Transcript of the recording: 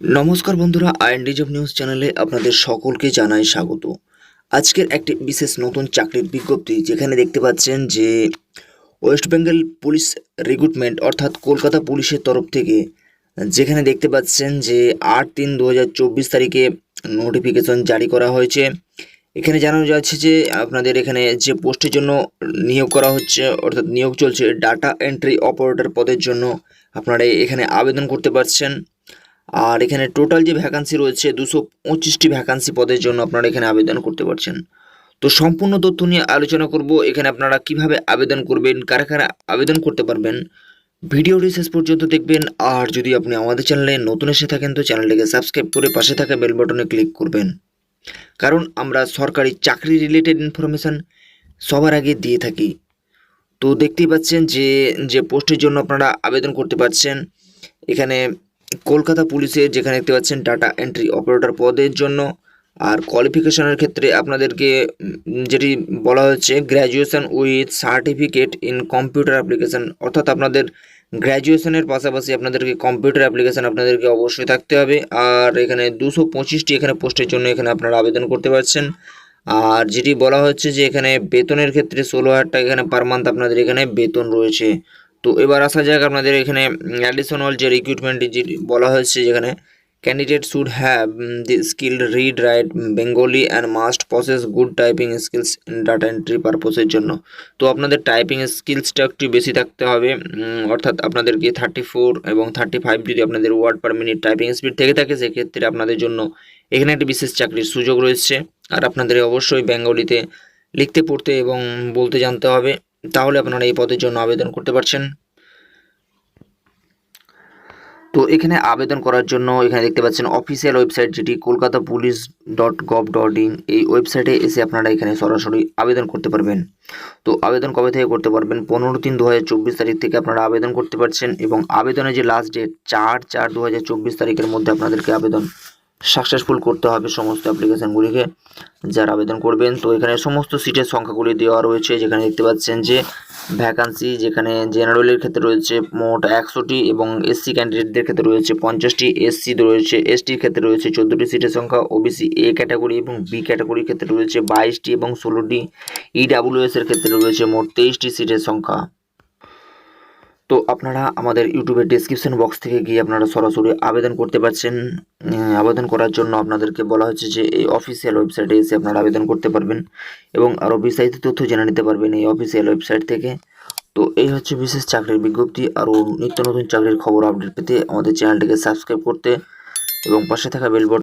নমস্কার বন্ধুরা IND job news চ্যানেলে আপনাদের সকলকে জানাই স্বাগত। আজকের একটি বিশেষ নতুন চাকরির বিজ্ঞপ্তি, যেখানে দেখতে পাচ্ছেন যে ওয়েস্ট বেঙ্গল পুলিশ রিক্রুটমেন্ট অর্থাৎ কলকাতা পুলিশের তরফ থেকে, যেখানে দেখতে পাচ্ছেন যে আট তিন দু তারিখে নোটিফিকেশন জারি করা হয়েছে। এখানে জানানো যাচ্ছে যে আপনাদের এখানে যে পোস্টের জন্য নিয়োগ করা হচ্ছে, অর্থাৎ নিয়োগ চলছে ডাটা এন্ট্রি অপারেটর পদের জন্য আপনারা এখানে আবেদন করতে পারছেন। আর এখানে টোটাল যে ভ্যাকান্সি রয়েছে, দুশো পঁচিশটি ভ্যাকান্সি পদের জন্য আপনারা এখানে আবেদন করতে পারছেন। তো সম্পূর্ণ তথ্য নিয়ে আলোচনা করব, এখানে আপনারা কীভাবে আবেদন করবেন, কারা কারা আবেদন করতে পারবেন, ভিডিওটি শেষ পর্যন্ত দেখবেন, আর যদি আপনি আমাদের চ্যানেলে নতুন এসে থাকেন, তো চ্যানেলটিকে সাবস্ক্রাইব করে পাশে থাকা বেল বাটনে ক্লিক করবেন। কারণ আমরা সরকারি চাকরি রিলেটেড ইনফরমেশান সবার আগে দিয়ে থাকি। তো দেখতেই পাচ্ছেন যে যে পোস্টের জন্য আপনারা আবেদন করতে পারছেন, এখানে কলকাতা পুলিশের যেখানে দেখতে পাচ্ছেন ডাটা এন্ট্রি অপারেটর পদের জন্য। আর কোয়ালিফিকেশনের ক্ষেত্রে আপনাদেরকে যেটি বলা হচ্ছে graduation with certificate in computer application অর্থাৎ আপনাদের গ্র্যাজুয়েশনের পাশাপাশি আপনাদেরকে কম্পিউটার অ্যাপ্লিকেশান আপনাদেরকে অবশ্যই থাকতে হবে। আর এখানে দুশো পঁচিশটি এখানে পোস্টের জন্য এখানে আপনারা আবেদন করতে পারছেন। আর যেটি বলা হচ্ছে যে এখানে বেতনের ক্ষেত্রে ষোলো হাজার টাকা এখানে পার মান্থ আপনাদের এখানে বেতন রয়েছে। তো এবার আসা যাক আপনাদের এখানে অ্যাডিশনাল যে রিক্রুটমেন্ট বলা হয়েছে যেখানে candidate should have the skill read write Bengali and must process good typing skills data entry পারপোসের জন্য। তো আপনাদের টাইপিং স্কিলসটা একটু বেশি থাকতে হবে অর্থাৎ আপনাদেরকে থার্টি ফোর এবং থার্টি ফাইভ যদি আপনাদের word per minute typing speed থেকে থাকে, সেক্ষেত্রে আপনাদের জন্য এখানে একটি বিশেষ চাকরির সুযোগ রয়েছে। আর আপনাদের অবশ্যই বেঙ্গলিতে লিখতে, পড়তে এবং বলতে জানতে হবে। তাহলে আপনারা এই পদের জন্য আবেদন করতে পারছেন। তো এখানে আবেদন করার জন্য এখানে দেখতে পাচ্ছেন অফিসিয়াল ওয়েবসাইট যেটি Kolkata police dot gov dot in, এই ওয়েবসাইটে এসে আপনারা এখানে সরাসরি আবেদন করতে পারবেন। তো আবেদন কবে থেকে করতে পারবেন? পনেরো তিন দু তারিখ থেকে আপনারা আবেদন করতে পারছেন এবং আবেদনের যে লাস্ট ডেট চার চার দু তারিখের মধ্যে আপনাদেরকে আবেদন সাকসেসফুল করতে হবে সমস্ত অ্যাপ্লিকেশানগুলিকে যারা আবেদন করবেন, তো এখানে সমস্ত সিটের সংখ্যাগুলি দেওয়া রয়েছে। যেখানে দেখতে পাচ্ছেন যে ভ্যাকান্সি যেখানে জেনারেলের ক্ষেত্রে রয়েছে মোট একশোটি এবং এসসি ক্যান্ডিডেটদের ক্ষেত্রে রয়েছে পঞ্চাশটি। এসসি রয়েছে এসটির ক্ষেত্রে রয়েছে চোদ্দোটি সিটের সংখ্যা ওবিসি এ ক্যাটাগরি এবং বি ক্যাটাগরির ক্ষেত্রে রয়েছে বাইশটি এবং ষোলোটি। ইডাব্লিউএস এর ক্ষেত্রে রয়েছে মোট তেইশটি সিটের সংখ্যা। তো আপনারা আমাদের ইউটিউবের ডিসক্রিপশন বক্স থেকে গিয়ে আপনারা সরাসরি আবেদন করতে পারছেন। আবেদন করার জন্য আপনাদেরকে বলা হচ্ছে যে এই অফিসিয়াল ওয়েবসাইটে এসে আপনারা আবেদন করতে পারবেন এবং আরও বিস্তারিত তথ্য জেনে নিতে পারবেন এই অফিসিয়াল ওয়েবসাইট থেকে। তো এই হচ্ছে বিশেষ চাকরির বিজ্ঞপ্তি। আরও নিত্য নতুন চাকরির খবর আপডেট পেতে আমাদের চ্যানেলটিকে সাবস্ক্রাইব করতে এবং পাশে থাকা বেল